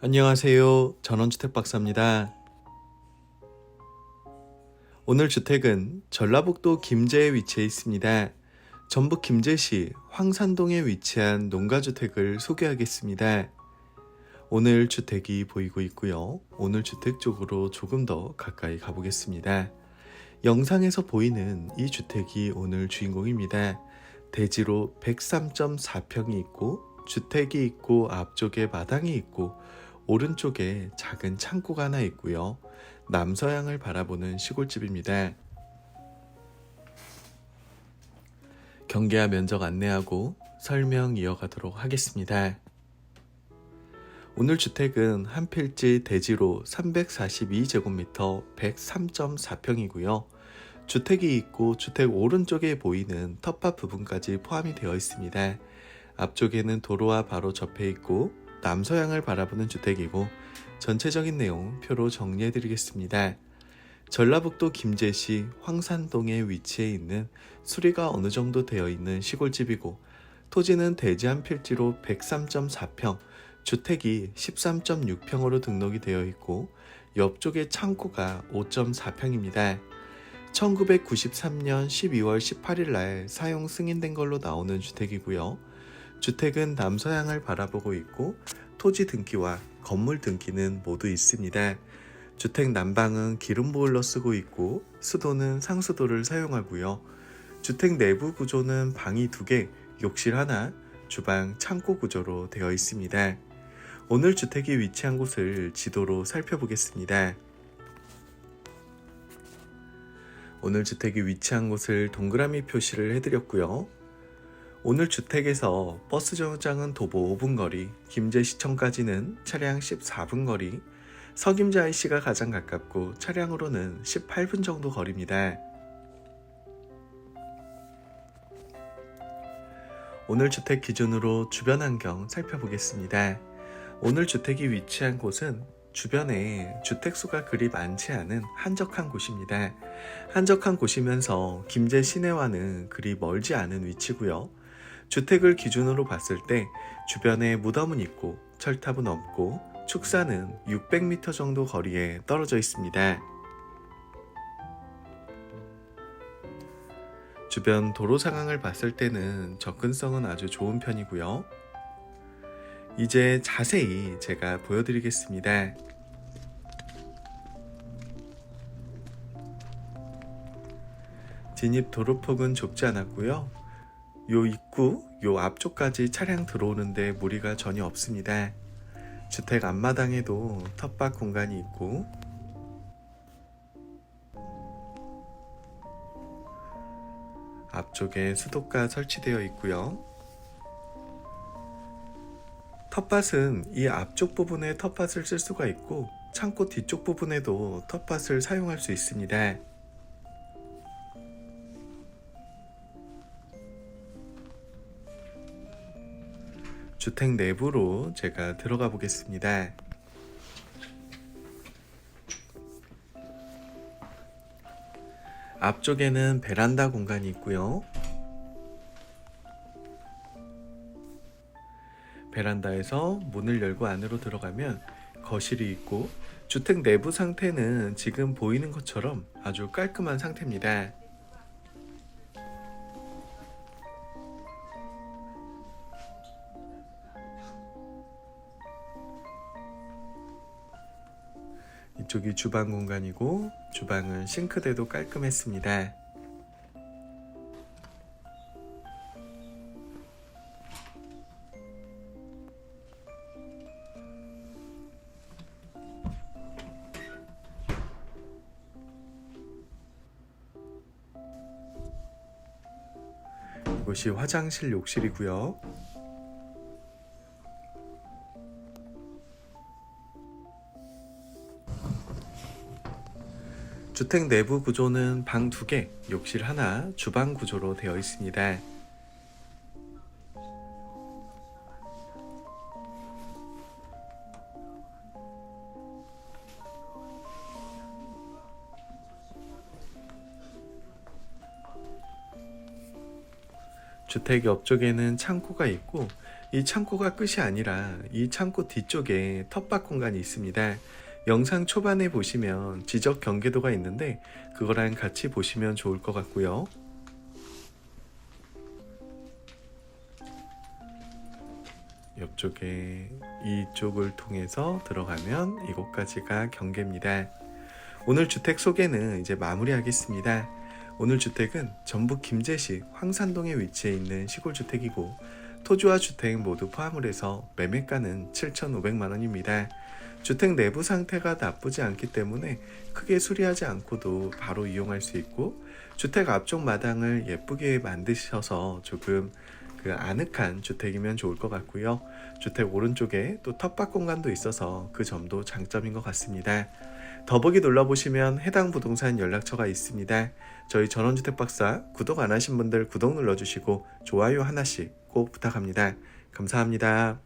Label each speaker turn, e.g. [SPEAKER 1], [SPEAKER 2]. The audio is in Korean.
[SPEAKER 1] 안녕하세요. 전원주택 박사입니다. 오늘 주택은 전라북도 김제에 위치해 있습니다. 전북 김제시 황산동에 위치한 농가주택을 소개하겠습니다. 오늘 주택이 보이고 있고요. 오늘 주택 쪽으로 조금 더 가까이 가보겠습니다. 영상에서 보이는 이 주택이 오늘 주인공입니다. 대지로 103.4평이 있고 주택이 있고 앞쪽에 마당이 있고 오른쪽에 작은 창고가 하나 있고요. 남서향을 바라보는 시골집입니다. 경계와 면적 안내하고 설명 이어가도록 하겠습니다. 오늘 주택은 한 필지 대지로 342제곱미터 103.4평이고요. 주택이 있고 주택 오른쪽에 보이는 텃밭 부분까지 포함이 되어 있습니다. 앞쪽에는 도로와 바로 접해 있고 남서향을 바라보는 주택이고 전체적인 내용 표로 정리해 드리겠습니다. 전라북도 김제시 황산동에 위치해 있는 수리가 어느 정도 되어 있는 시골집이고 토지는 대지 한 필지로 103.4평, 주택이 13.6평으로 등록이 되어 있고 옆쪽에 창고가 5.4평입니다. 1993년 12월 18일 날 사용 승인된 걸로 나오는 주택이고요. 주택은 남서향을 바라보고 있고 토지 등기와 건물 등기는 모두 있습니다. 주택 난방은 기름 보일러 쓰고 있고 수도는 상수도를 사용하고요. 주택 내부 구조는 방이 두 개, 욕실 하나, 주방, 창고 구조로 되어 있습니다. 오늘 주택이 위치한 곳을 지도로 살펴보겠습니다. 오늘 주택이 위치한 곳을 동그라미 표시를 해드렸고요. 오늘 주택에서 버스 정류장은 도보 5분 거리, 김제시청까지는 차량 14분 거리, 서김제 IC가 가장 가깝고 차량으로는 18분 정도 거리입니다. 오늘 주택 기준으로 주변 환경 살펴보겠습니다. 오늘 주택이 위치한 곳은 주변에 주택수가 그리 많지 않은 한적한 곳입니다. 한적한 곳이면서 김제 시내와는 그리 멀지 않은 위치고요. 주택을 기준으로 봤을 때 주변에 무덤은 있고 철탑은 없고 축사는 600m 정도 거리에 떨어져 있습니다. 주변 도로 상황을 봤을 때는 접근성은 아주 좋은 편이고요. 이제 자세히 제가 보여드리겠습니다. 진입 도로폭은 좁지 않았고요. 요 입구, 요 앞쪽까지 차량 들어오는데 무리가 전혀 없습니다. 주택 앞마당에도 텃밭 공간이 있고 앞쪽에 수도가 설치되어 있고요. 텃밭은 이 앞쪽 부분에 텃밭을 쓸 수가 있고 창고 뒤쪽 부분에도 텃밭을 사용할 수 있습니다. 주택 내부로 제가 들어가 보겠습니다. 앞쪽에는 베란다 공간이 있고요. 베란다에서 문을 열고 안으로 들어가면 거실이 있고 주택 내부 상태는 지금 보이는 것처럼 아주 깔끔한 상태입니다. 이쪽이 주방 공간이고 주방은 싱크대도 깔끔했습니다. 이곳이 화장실 욕실이고요. 주택 내부 구조는 방 2개, 욕실 하나, 주방 구조로 되어 있습니다. 주택 옆쪽에는 창고가 있고 이 창고가 끝이 아니라 이 창고 뒤쪽에 텃밭 공간이 있습니다. 영상 초반에 보시면 지적 경계도가 있는데 그거랑 같이 보시면 좋을 것 같고요. 옆쪽에 이쪽을 통해서 들어가면 이곳까지가 경계입니다. 오늘 주택 소개는 이제 마무리하겠습니다. 오늘 주택은 전북 김제시 황산동에 위치해 있는 시골 주택이고 토지와 주택 모두 포함을 해서 매매가는 7,500만 원입니다. 주택 내부 상태가 나쁘지 않기 때문에 크게 수리하지 않고도 바로 이용할 수 있고 주택 앞쪽 마당을 예쁘게 만드셔서 조금 그 아늑한 주택이면 좋을 것 같고요. 주택 오른쪽에 또 텃밭 공간도 있어서 그 점도 장점인 것 같습니다. 더보기 눌러보시면 해당 부동산 연락처가 있습니다. 저희 전원주택 박사 구독 안 하신 분들 구독 눌러주시고 좋아요 하나씩 꼭 부탁합니다. 감사합니다.